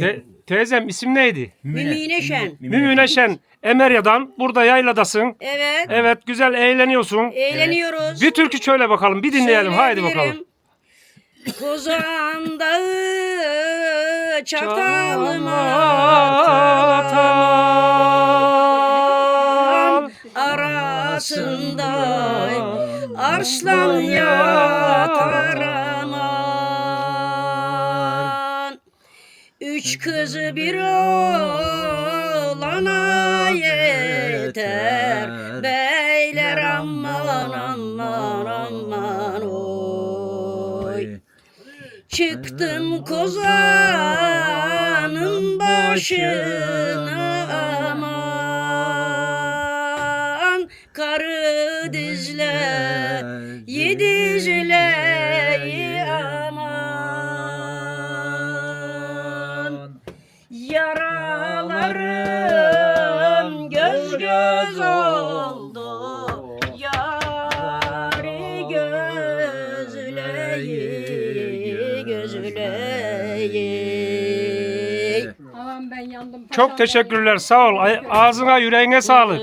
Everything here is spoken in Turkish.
Te- teyzem isim neydi? Mümine Şen. Mümüne Şen. Emerya'dan burada yayladasın. Evet. Evet güzel eğleniyorsun. Eğleniyoruz. Bir türkü söyle bakalım bir dinleyelim haydi bakalım. Söyleyebilirim. Kozan dağı çatalım arasında arslan yatar Üç kızı bir oğlana yeter. Beyler aman aman aman oy. Çıktım kozanın başına aman. Karı dizle yedizle Yaralarım göz göz oldu Yari gözleyi gözleyi Aman ben yandım. Çok teşekkürler sağ ol. Ay- Ağzına yüreğine sağlık.